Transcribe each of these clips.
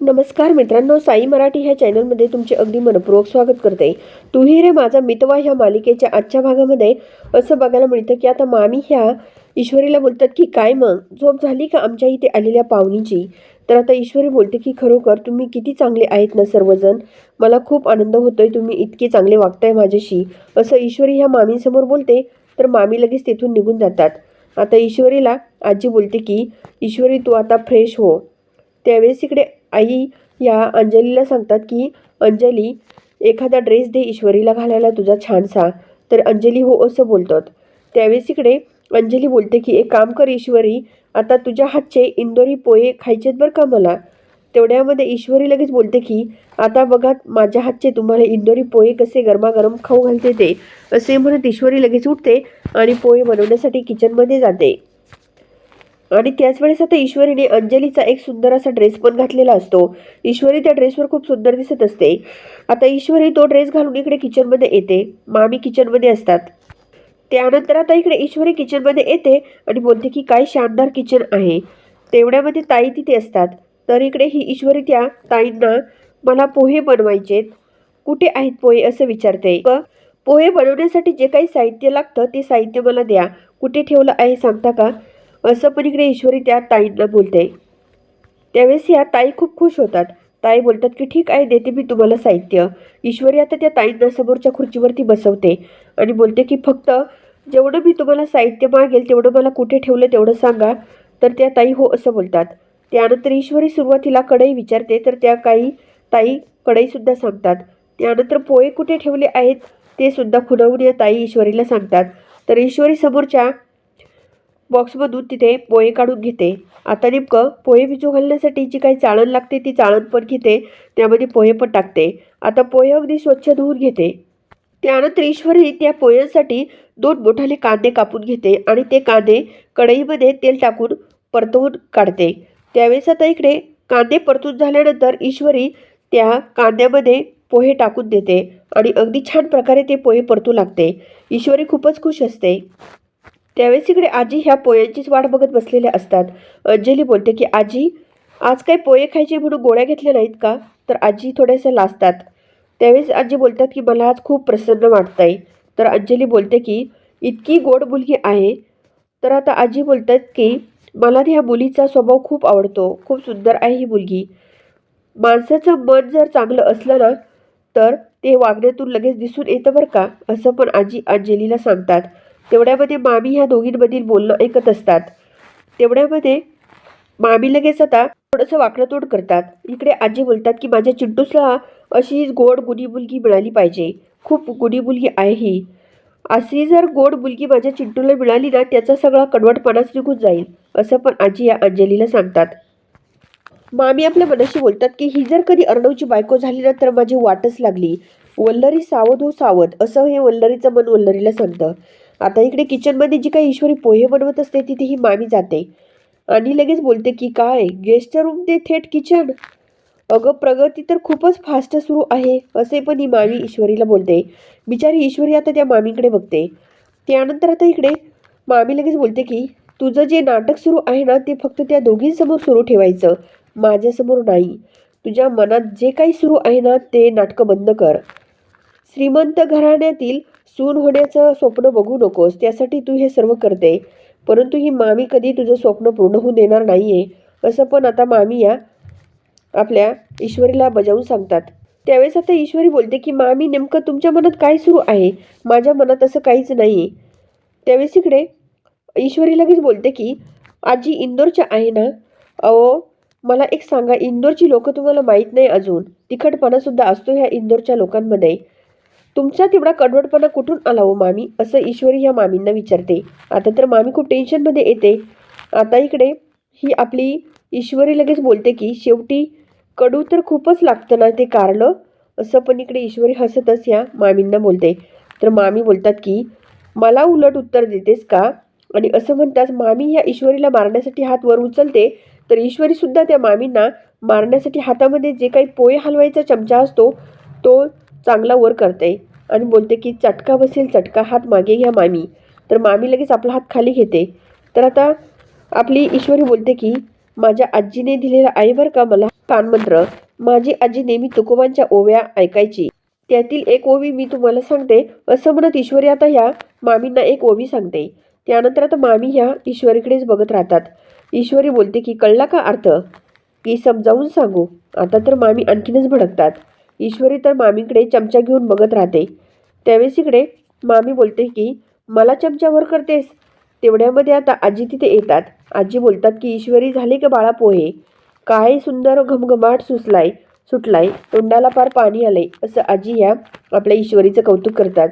नमस्कार मित्रांनो साई मराठी ह्या चॅनलमध्ये तुमचे अगदी मनपूर्वक स्वागत करते. तुही रे माझा मितवा ह्या मालिकेच्या आजच्या भागामध्ये असं बघायला मिळतं की आता मामी ह्या ईश्वरीला बोलतात की काय मग? झोप झाली का आमच्या इथे आलेल्या पाहुणीची? तर आता ईश्वरी बोलते की खरोखर तुम्ही किती चांगले आहेत ना सर्वजण? मला खूप आनंद होतोय तुम्ही इतके चांगले वागताय माझ्याशी. असं ईश्वरी ह्या मामींसमोर बोलते तर मामी लगेच तिथून निघून जातात. आता ईश्वरीला आजी बोलते की ईश्वरी तू आता फ्रेश हो. त्यावेळेस इकडे आई या अंजलीला सांगतात की अंजली एखादा ड्रेस दे ईश्वरीला घालायला तुझा छानसा तर अंजली हो असं बोलतात. त्यावेळेस इकडे अंजली बोलते की एक काम कर ईश्वरी आता तुझ्या हातचे इंदोरी पोहे खायचेत बरं का मला? तेवढ्यामध्ये ईश्वरी लगेच बोलते की आता बघा माझ्या हातचे तुम्हाला इंदोरी पोहे कसे गरमागरम खाऊ घालते ते असे म्हणत ईश्वरी लगेच उठते आणि पोहे बनवण्यासाठी किचनमध्ये जाते. आणि त्याच वेळेस आता ईश्वरीने अंजलीचा एक सुंदर असा ड्रेस पण घातलेला असतो. ईश्वरी त्या ड्रेसवर खूप सुंदर दिसत असते. आता ईश्वरी तो ड्रेस घालून इकडे किचनमध्ये येते. मामी किचनमध्ये असतात. त्यानंतर आता इकडे ईश्वरी किचनमध्ये येते आणि बोलते की काय शानदार किचन आहे. तेवढ्यामध्ये ताई तिथे असतात. तर इकडे ही ईश्वरी त्या ताईंना मला पोहे बनवायचेत. कुठे आहेत पोहे? असं विचारते. व पोहे बनवण्यासाठी जे काही साहित्य लागतं ते साहित्य मला द्या. कुठे ठेवलं आहे सांगता का? असं पण इकडे ईश्वरी त्या ताईंना बोलते. त्यावेळेस या ताई खूप खुश होतात. ताई बोलतात की ठीक आहे देते मी तुम्हाला साहित्य. ईश्वरी आता त्या ताईंना समोरच्या खुर्चीवरती बसवते आणि बोलते की फक्त जेवढं मी तुम्हाला साहित्य मागेल तेवढं मला कुठे ठेवलं तेवढं सांगा. तर त्या ताई हो असं बोलतात. त्यानंतर ईश्वरी सुरुवातीला कढई विचारते तर त्या काही ताई कढईसुद्धा सांगतात. त्यानंतर पोहे कुठे ठेवले आहेत ते सुद्धा खुणावून या ताई ईश्वरीला सांगतात. तर ईश्वरी समोरच्या बॉक्समधून तिथे पोहे काढून घेते. आता नेमकं पोहे भिजू घालण्यासाठी जी काही चाळण लागते ती चाळण पण घेते त्यामध्ये पोहे पण टाकते. आता पोहे अगदी स्वच्छ धुवून घेते. त्यानंतर ईश्वरी त्या पोह्यांसाठी दोन मोठाले कांदे कापून घेते आणि ते कांदे कढईमध्ये तेल टाकून परतवून काढते. त्यावेळेस आता इकडे कांदे परतून झाल्यानंतर ईश्वरी त्या कांद्यामध्ये पोहे टाकून देते आणि अगदी छान प्रकारे ते पोहे परतू लागते. ईश्वरी खूपच खुश असते. त्यावेळेस इकडे आजी ह्या पोयांचीच वाट बघत बसलेल्या असतात. अंजली बोलते की आजी आज काही पोहे खायचे म्हणून गोळ्या घेतल्या नाहीत का? तर आजी थोड्याशा लाजतात. त्यावेळेस आजी बोलतात की मला आज खूप प्रसन्न वाटत आहे तर अंजली बोलते की इतकी गोड मुलगी आहे. तर आता आजी बोलतात की मला ह्या मुलीचा स्वभाव खूप आवडतो. खूप सुंदर आहे ही मुलगी. माणसाचं मन जर चांगलं असलं ना तर ते वागण्यातून लगेच दिसून येतं बरं का? असं पण आजी अंजलीला सांगतात. तेवढ्यामध्ये मामी ह्या दोघींमधील बोलणं ऐकत असतात. तेवढ्यामध्ये मामी लगेच आता थोडंसं वाकडतोड करतात. इकडे आजी बोलतात की माझ्या चिंटूसला अशी गोड गुणी मुलगी मिळाली पाहिजे. खूप गुणी मुलगी आहे ही. अशी जर गोड मुलगी माझ्या चिंटूला मिळाली ना त्याचा सगळा कडवटपणाच निघून जाईल असं पण आजी या अंजलीला सांगतात. मामी आपल्या मनाशी बोलतात की ही जर कधी अर्णवची बायको झाली ना तर माझी वाटच लागली. वल्लरी सावध हो सावध असं हे वल्लरीचं मन वल्लरीला सांगतं. आता इकडे किचनमध्ये जी काही ईश्वरी पोहे बनवत असते तिथे ही मामी जाते. आणि लगेच बोलते की काय? गेस्टच्या रूम ते थेट किचन अगं प्रगती तर खूपच फास्ट सुरू आहे असे पण ही मामी ईश्वरीला बोलते. बिचारी ईश्वरी आता त्या मामीकडे बघते. त्यानंतर आता इकडे मामी लगेच बोलते की तुझं जे नाटक सुरू आहे ना ते फक्त त्या दोघींसमोर सुरू ठेवायचं. माझ्यासमोर नाही. तुझ्या मनात जे काही सुरू आहे ना ते नाटकं बंद कर. श्रीमंत घराण्यातील सून होण्याचं स्वप्न बघू नकोस त्यासाठी तू हे सर्व करते. परंतु ही मामी कधी तुझं स्वप्न पूर्ण होऊन देणार नाही आहे असं पण आता मामी या आपल्या ईश्वरीला बजावून सांगतात. त्यावेळेस आता ईश्वरी बोलते की मामी नेमकं तुमच्या मनात काय सुरू आहे? माझ्या मनात असं काहीच नाही त्यावेळेस इकडे ईश्वरी लगेच बोलते की आजी इंदोरच्या आहे ना? अहो मला एक सांगा इंदोरची लोकं तुम्हाला माहीत नाही अजून. तिखटपणासुद्धा असतो ह्या इंदोरच्या लोकांमध्ये. तुमचा तेवढा कडवटपणा कुठून आला हो मामी? असं ईश्वरी ह्या मामींना विचारते. आता तर मामी खूप टेन्शनमध्ये येते. आता इकडे ही आपली ईश्वरी लगेच बोलते की शेवटी कडू तर खूपच लागतं ना ते कारलं? असं पण इकडे ईश्वरी हसतच ह्या मामींना बोलते. तर मामी बोलतात की मला उलट उत्तर देतेस का? आणि असं म्हणताच मामी या ईश्वरीला मारण्यासाठी हात वर उचलते. तर ईश्वरीसुद्धा त्या मामींना मारण्यासाठी हातामध्ये जे काही पोहे हलवायचा चमचा असतो तो चांगला वर करते आणि बोलते की चटका बसेल चटका हात मागे घ्या मामी. तर मामी लगेच आपला हात खाली घेते. तर आता आपली ईश्वरी बोलते की माझ्या आजीने दिलेला आई का मला? कानमंत्र माझी आजी नेहमी तुकोबांच्या ओव्या ऐकायची. त्यातील एक ओवी मी तुम्हाला सांगते. असं म्हणत ईश्वरी आता ह्या मामींना एक ओवी सांगते. त्यानंतर आता मामी ह्या ईश्वरीकडेच बघत राहतात. ईश्वरी बोलते की कळला का अर्थ? की समजावून सांगू. आता तर मामी आणखीनच भडकतात. ईश्वरी तर मामीकडे चमचा घेऊन बघत राहते. त्यावेळेस इकडे मामी बोलते की मला चमचा वर करतेस. तेवढ्यामध्ये आता आजी तिथे येतात. आजी बोलतात की ईश्वरी झाले का बाळा पोहे? काय सुंदर घमघमाट सुचलाय सुटलाय तोंडाला फार पाणी आलंय असं आजी ह्या आपल्या ईश्वरीचं कौतुक करतात.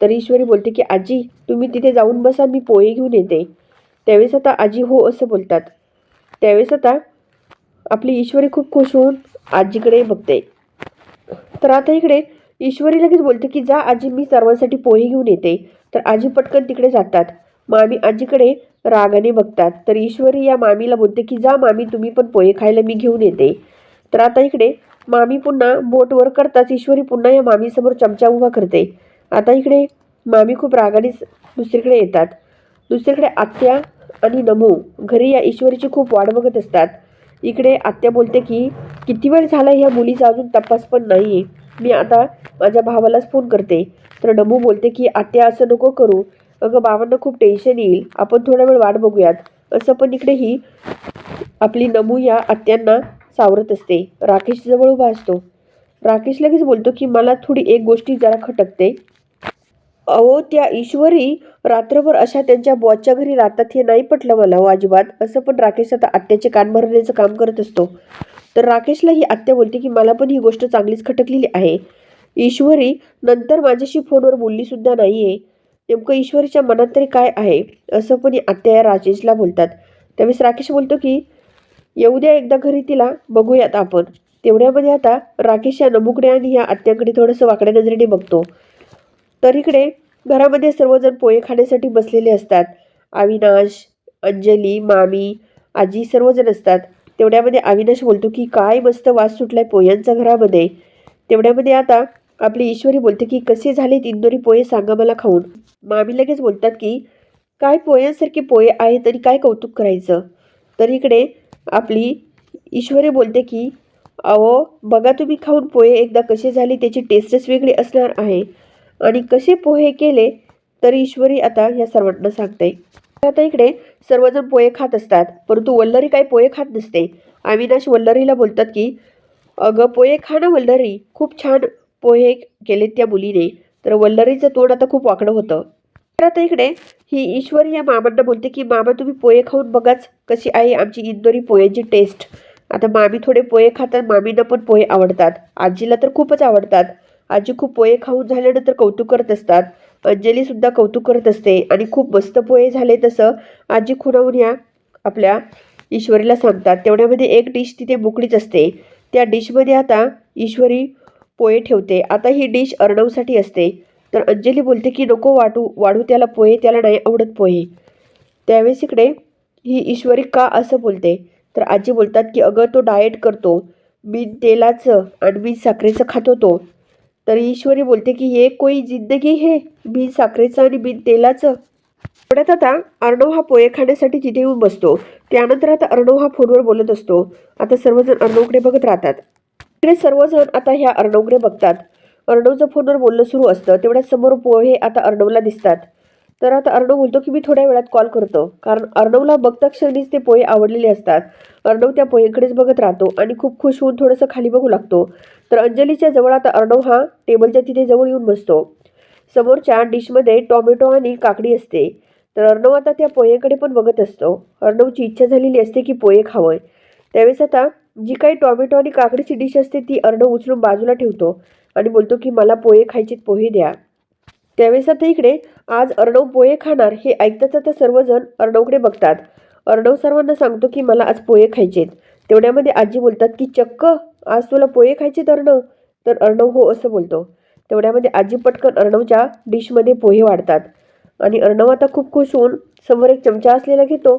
तर ईश्वरी बोलते की आजी तुम्ही तिथे जाऊन बसा मी पोहे घेऊन येते. त्यावेळेस आता आजी हो असं बोलतात. त्यावेळेस आता आपली ईश्वरी खूप खुश होऊन आजीकडे बघते. तर आता इकडे ईश्वरी लगेच बोलते की जा आजी मी सर्वांसाठी पोहे घेऊन येते. तर आजी पटकन तिकडे जातात. मामी आजीकडे रागाने बघतात. तर ईश्वरी या मामीला बोलते की जा मामी तुम्ही पण पोहे खायला मी घेऊन येते. तर आता इकडे मामी पुन्हा बोट वर करताच ईश्वरी पुन्हा या मामीसमोर चमचा उभा करते. आता इकडे मामी खूप रागाने दुसरीकडे येतात. दुसरीकडे आत्या आणि नमू घरी या ईश्वरीची खूप वाट बघत असतात. इकडे आत्या बोलते की किती वेळ झाला ह्या मुलीचा अजून तपास पण नाही मी आता माझ्या भावालाच फोन करते. तर नमू बोलते की आत्या असं नको करू. अगं बाबांना खूप टेन्शन येईल. आपण थोडा वेळ वाट बघूयात. असं पण इकडे ही आपली नमू या आत्यांना सावरत असते. राकेश जवळ उभा असतो. राकेश लगेच बोलतो की मला थोडी एक गोष्टी जरा खटकते. अहो त्या ईश्वरी रात्रभर अशा त्यांच्या बॉसच्या घरी राहतात हे नाही पटलं मला हो अजिबात. असं पण राकेश आता आत्याचे कान भरण्याचं काम करत असतो. तर राकेशला ही आत्या बोलते की मला पण ही गोष्ट चांगलीच खटकलेली आहे. ईश्वरी नंतर माझ्याशी फोनवर बोललीसुद्धा नाही आहे नेमकं ईश्वरीच्या मनात तरी काय आहे? असं पण आत्या या राजेशला बोलतात. त्यावेळेस राकेश बोलतो की येऊ द्या एकदा घरी तिला बघूयात आपण. तेवढ्यामध्ये आता राकेश या नमुकडे आणि या आत्याकडे थोडंसं वाकड्या नजरेने बघतो. तर इकडे घरामध्ये सर्वजण पोहे खाण्यासाठी बसलेले असतात. अविनाश अंजली मामी आजी सर्वजण असतात. तेवढ्यामध्ये अविनाश बोलतो की काय मस्त वास सुटलाय पोह्यांचा घरामध्ये. तेवढ्यामध्ये आता आपली ईश्वरी बोलते की कसे झाले इंदोरी पोहे सांगा मला खाऊन. मामी लगेच बोलतात की काय पोह्यांसारखे पोहे आहे तरी काय कौतुक करायचं? तर इकडे आपली ईश्वरी बोलते की अहो बघा तुम्ही खाऊन पोहे एकदा कसे झाले त्याची टेस्टच वेगळी असणार आहे. आणि कसे पोहे केले तर ईश्वरी आता या सर्वांना सांगते. आता इकडे सर्वजण पोहे खात असतात परंतु वल्लरी काही पोहे खात नसते. अविनाश वल्लरीला बोलतात की अगं पोहे खा ना वल्लरी. खूप छान पोहे केलेत त्या मुलीने. तर वल्लरीचं तोंड आता खूप वाकडं होतं. तर आता इकडे ही ईश्वरी या मामांना बोलते की मामा तुम्ही पोहे खाऊन बघाच कशी आहे आमची इंदोरी पोह्यांची टेस्ट. आता मामी थोडे पोहे खातात मामींना पण पोहे आवडतात. आजीला तर खूपच आवडतात. आजी खूप पोहे खाऊन झाल्यानंतर कौतुक करत असतात. अंजली सुद्धा कौतुक करत असते आणि खूप मस्त पोहे झाले तसं आजी खुणावून या आपल्या ईश्वरीला सांगतात. तेवढ्यामध्ये एक डिश तिथे मोकळीच असते. त्या डिशमध्ये आता ईश्वरी पोहे ठेवते. आता ही डिश अर्णवसाठी असते. तर अंजली बोलते की नको वाटू वाढू त्याला पोहे त्याला नाही आवडत पोहे. त्यावेळेस इकडे ही ईश्वरी का असं बोलते? तर आजी बोलतात की अगं तो डाएट करतो. मी तेलाचं आणि मी साखरेचं खात होतो. तर ईश्वरी बोलते की हे कोई जिंदगी हे बिन साखरेचं आणि बिन तेलाचं. पुढ्यात आता अर्णव हा पोहे खाण्यासाठी तिथे येऊन बसतो. त्यानंतर आता अर्णव हा फोनवर बोलत असतो. आता सर्वजण अर्णवकडे बघत राहतात. इकडे सर्वजण आता ह्या अर्णवकडे बघतात. अर्णवचं फोनवर बोलणं सुरू असतं. तेवढ्या समोर पोहे आता अर्णवला दिसतात. तर आता अर्णव बोलतो की मी थोड्या वेळात कॉल करतो. कारण अर्णवला बघता क्षणीच ते पोहे आवडलेले असतात. अर्णव त्या पोहेकडेच बघत राहतो आणि खूप खुश होऊन थोडंसं खाली बघू लागतो. तर अंजलीच्या जवळ आता अर्णव हा टेबलच्या तिथे जवळ येऊन बसतो. समोरच्या डिशमध्ये टॉमॅटो आणि काकडी असते. तर अर्णव आता त्या पोहेकडे पण बघत असतो. अर्णवची इच्छा झालेली असते की पोहे खावं. त्यावेळेस आता जी काही टॉमॅटो आणि काकडीची डिश असते ती अर्णव उचलून बाजूला ठेवतो आणि बोलतो की मला पोहे खायचे पोहे द्या. त्यावेळेस आता इकडे आज अर्णव पोहे खाणार हे ऐकताच आता सर्वजण अर्णवकडे बघतात. अर्णव सर्वांना सांगतो की मला आज पोहे खायचेत. तेवढ्यामध्ये आजी बोलतात की चक्क आज तुला पोहे खायचेत अर्णव. तर अर्णव हो असं बोलतो. तेवढ्यामध्ये आजी पटकन अर्णवच्या डिशमध्ये पोहे वाढतात. आणि अर्णव आता खूप खुश होऊन समोर एक चमचा असलेला घेतो.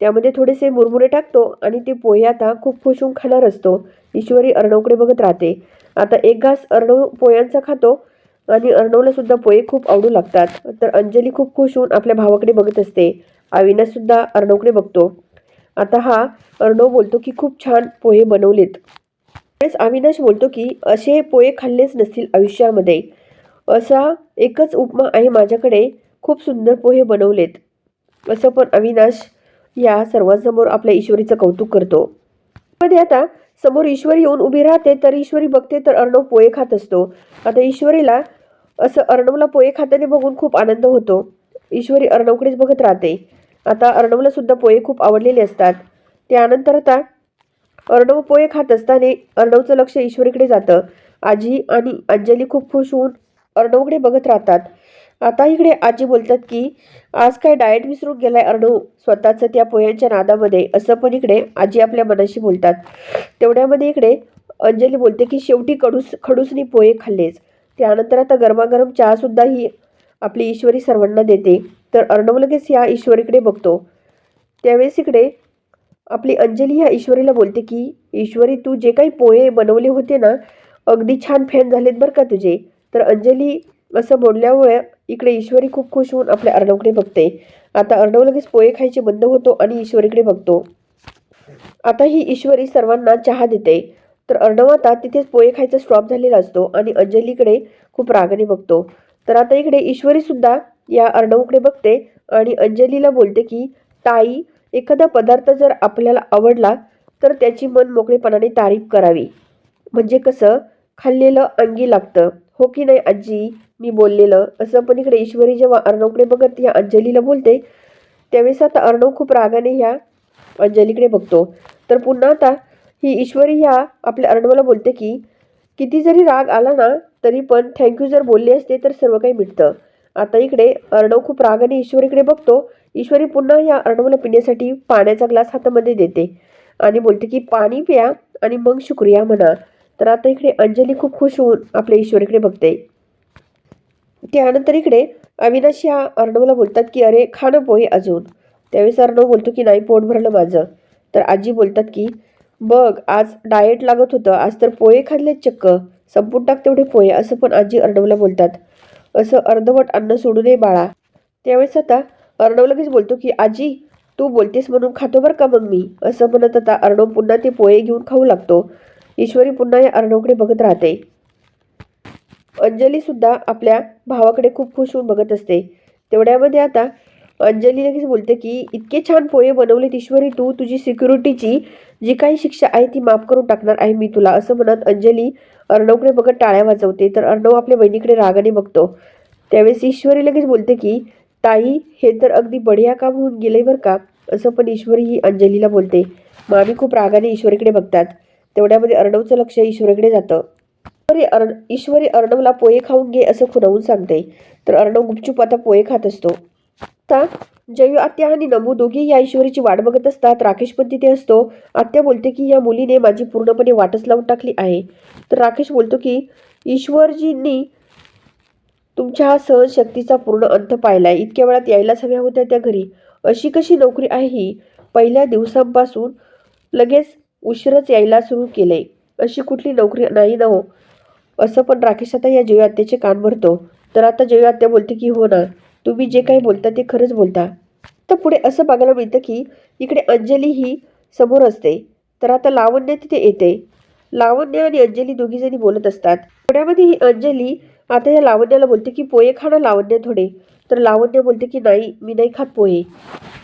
त्यामध्ये थोडेसे मुरमुरे टाकतो आणि ते पोहे आता खूप खुश होऊन खाणार असतो. ईश्वरी अर्णवकडे बघत राहते. आता एक घास अर्णव पोह्यांचा खातो. आणि अर्णवला सुद्धा पोहे खूप आवडू लागतात. तर अंजली खूप खुश होऊन आपल्या भावाकडे बघत असते. अविनाशसुद्धा अर्णवकडे बघतो. आता हा अर्णव बोलतो की खूप छान पोहे बनवलेत. त्यावेळेस अविनाश बोलतो की असे पोहे खाल्लेच नसतील आयुष्यामध्ये. असा एकच उपमा आहे माझ्याकडे. खूप सुंदर पोहे बनवलेत. असं पण अविनाश या सर्वांसमोर आपल्या ईश्वरीचं कौतुक करतो. मध्ये आता समोर ईश्वरी येऊन उभी राहते तर ईश्वरी बघते तर अर्णव पोहे खात असतो. आता ईश्वरीला असं अर्णवला पोहे खाताना बघून खूप आनंद होतो. ईश्वरी अर्णवकडेच बघत राहते. आता अर्णवला सुद्धा पोहे खूप आवडलेले असतात. त्यानंतर आता अर्णव पोहे खात असताना अर्णवचं लक्ष ईश्वरीकडे जातं. आजी आणि अंजली खूप खुश होऊन अर्णवकडे बघत राहतात. आता इकडे आजी बोलतात की आज काय डाएट विसरून गेलाय अर्णव? स्वतःचं त्या पोह्यांच्या नादामध्ये. असं पण इकडे आजी आपल्या मनाशी बोलतात. तेवढ्यामध्ये इकडे अंजली बोलते की शेवटी कडूस खडूसनी पोहे खाल्लेच. त्यानंतर आता गरमागरम चहासुद्धा ही आपली ईश्वरी सर्वांना देते. तर अर्णव लगेच या ईश्वरीकडे बघतो. त्यावेळेस इकडे आपली अंजली ह्या ईश्वरीला बोलते की ईश्वरी तू जे काही पोहे बनवले होते ना अगदी छान फॅन झालेत बरं का तुझे? तर अंजली असं बोलल्यामुळे इकडे ईश्वरी खूप खुश होऊन आपल्या अर्णवकडे बघते. आता अर्णव लगेच पोहे खायचे बंद होतो आणि ईश्वरीकडे बघतो. आता ही ईश्वरी सर्वांना चहा देते. तर अर्णव आता तिथेच पोहे खायचा स्टॉप झालेला असतो आणि अंजलीकडे खूप रागाने बघतो. तर आता इकडे ईश्वरी सुद्धा या अर्णवकडे बघते आणि अंजलीला बोलते की ताई एखादा पदार्थ जर आपल्याला आवडला तर त्याची मन मोकळेपणाने तारीफ करावी. म्हणजे कसं? खाल्लेलं अंगी लागतं. हो की नाही आजी? मी बोललेलं. असं पण इकडे ईश्वरी जेव्हा अर्णवकडे बघत या अंजलीला बोलते त्यावेळेस आता अर्णव खूप रागाने ह्या अंजलीकडे बघतो. तर पुन्हा आता ही ईश्वरी ह्या आपल्या अर्णवला बोलते की किती जरी राग आला ना तरी पण थँक्यू जर बोलले असते तर सर्व काही मिटतं. आता इकडे अर्णव खूप रागाने ईश्वरीकडे बघतो. ईश्वरी पुन्हा या अर्णवला पिण्यासाठी पाण्याचा ग्लास हातामध्ये देते आणि बोलते की पाणी प्या आणि मग शुक्रिया म्हणा. तर आता इकडे अंजली खूप खुश होऊन आपल्या ईश्वरीकडे बघते. त्यानंतर इकडे अविनाश या अर्णवला बोलतात की अरे खाणं पोहे अजून. त्यावेळेस अर्णव बोलतो की नाही पोट भरलं माझं. तर आजी बोलतात की बघ आज डाएट लागत होतं. आज तर पोहे खाल्लेत चक्क. संपून टाक तेवढे पोहे असं पण आजी अर्णवला बोलतात. असं अर्धवट अन्न सोडू नये बाळा. त्यावेळेस आता अर्णव लगेच बोलतो की आजी तू बोलतेस म्हणून खातो बरं का मग मी असं म्हणत आता अर्णव पुन्हा ते पोहे घेऊन खाऊ लागतो. ईश्वरी पुन्हा या अर्णवकडे बघत राहते. अंजली सुद्धा आपल्या भावाकडे खूप खुश होऊन बघत असते. तेवढ्यामध्ये आता अंजली लगेच बोलते की इतके छान पोहे बनवलेत ईश्वरी तू तुझी सिक्युरिटीची जी काही शिक्षा आहे ती माफ करून टाकणार आहे मी तुला असं म्हणत अंजली अर्णवकडे बघत टाळ्या वाजवते. तर अर्णव आपल्या बहिणीकडे रागाने बघतो. त्यावेळेस ईश्वरी लगेच बोलते की ताई हे तर अगदी बढिया काम होऊन गेले बरं का? असं पण ईश्वरी ही अंजलीला बोलते. मामी खूप रागाने ईश्वरीकडे बघतात. तेवढ्यामध्ये अर्णवचं लक्ष ईश्वरीकडे जातं. ईश्वरी अर्ण ईश्वरी अर्णवला पोहे खाऊन घे असं खुणावून सांगते. तर अर्णव गुपचूप आता पोहे खात असतो. आता जयू आत्या आणि नमू दोघी या ईश्वरीची वाट बघत असतात. राकेश पण तिथे असतो. आत्या बोलते की या मुलीने माझी पूर्णपणे वाटच लावून टाकली आहे. तर राकेश बोलतो की ईश्वरजींनी तुमच्या हा सहनशक्तीचा पूर्ण अंत पाहिलाय. इतक्या वेळात यायलाच हव्या होत्या त्या घरी. अशी कशी नोकरी आहे ही? पहिल्या दिवसांपासून लगेच उशीरच यायला सुरू केले अशी कुठली नोकरी नाही ना हो असं पण राकेश आता या जयू आत्याचे कान भरतो. तर आता जयू आत्या बोलते की हो ना. तुम्ही जे काही बोलता ते खरंच बोलता. तर पुढे असं बघायला मिळतं की इकडे अंजली ही समोर असते. तर आता लावण्य तिथे येते. लावण्य आणि अंजली दोघीजणी बोलत असतात. पुण्यामध्ये ही अंजली आता या लावण्याला बोलते की पोहे खाणं लावण्य थोडे. तर लावण्य बोलते की नाही मी नाही खात पोहे.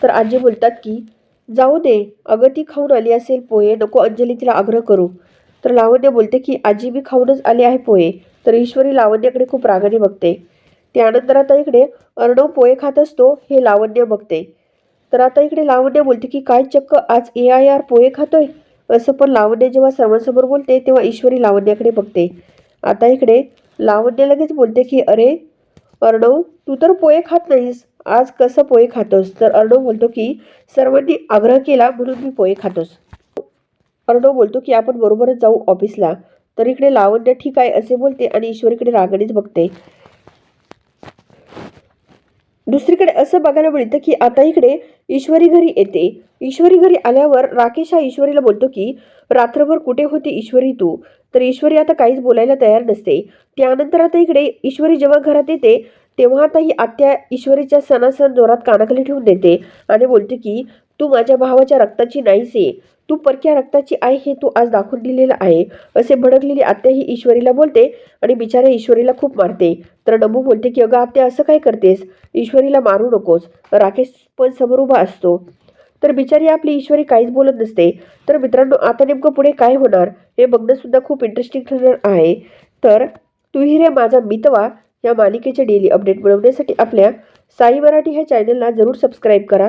तर आजी बोलतात की जाऊ दे अगं ती खाऊन आली असेल पोहे नको अंजली तिला आग्रह करू. तर लावण्य बोलते की आजी मी खाऊनच आली आहे पोहे. तर ईश्वरी लावण्याकडे खूप रागाने बघते. त्यानंतर आता इकडे अर्णव पोहे खात असतो हे लावण्य बघते. तर आता इकडे लावण्य बोलते की काय चक्क आज ए आय आर पोहे खातोय? असं पण लावण्य जेव्हा सर्वांसमोर बोलते तेव्हा ईश्वरी लावण्याकडे बघते. आता इकडे लावण्य लगेच बोलते की अरे अर्णव तू तर पोहे खात नाहीस. आज कसं पोहे खातोस? तर अर्णव बोलतो की सर्वांनी आग्रह केला म्हणून मी पोहे खातोस. अर्णव बोलतो की आपण बरोबरच जाऊ ऑफिसला. तर इकडे लावण्य ठीक आहे असे बोलते आणि ईश्वरीकडे रागानेच बघते. दुसरीकडे असं बघायला मिळतं की आता इकडे ईश्वरी घरी येते. ईश्वरी घरी आल्यावर राकेश हा ईश्वरीला बोलतो की रात्रभर कुठे होती ईश्वरी तू तर ईश्वरी आता काहीच बोलायला तयार नसते. त्यानंतर आता इकडे ईश्वरी जेव्हा घरात येते तेव्हा आता ही आत्या ईश्वरीच्या सणासण जोरात कानाखाली ठेवून देते आणि बोलते की तू माझ्या भावाच्या रक्ताची नाहीस. आहे तू परक्या रक्ताची आहे हे तू आज दाखवून दिलेलं आहे. असे भडकलेली आत्या ही ईश्वरीला बोलते आणि बिचाऱ्या ईश्वरीला खूप मारते. तर डबू बोलते की अगं आत्या असं काय करतेस? ईश्वरीला मारू नकोस राकेश पण समोर उभा असतो. तर बिचारी आपली ईश्वरी काहीच बोलत नसते. तर मित्रांनो आता नेमकं पुढे काय होणार? हे बघणंसुद्धा खूप इंटरेस्टिंग ठरणार आहे. तर तुही रे माझा मितवा या मालिकेचे डेली अपडेट मिळवण्यासाठी आपल्या साई मराठी ह्या चॅनलला जरूर सबस्क्राईब करा.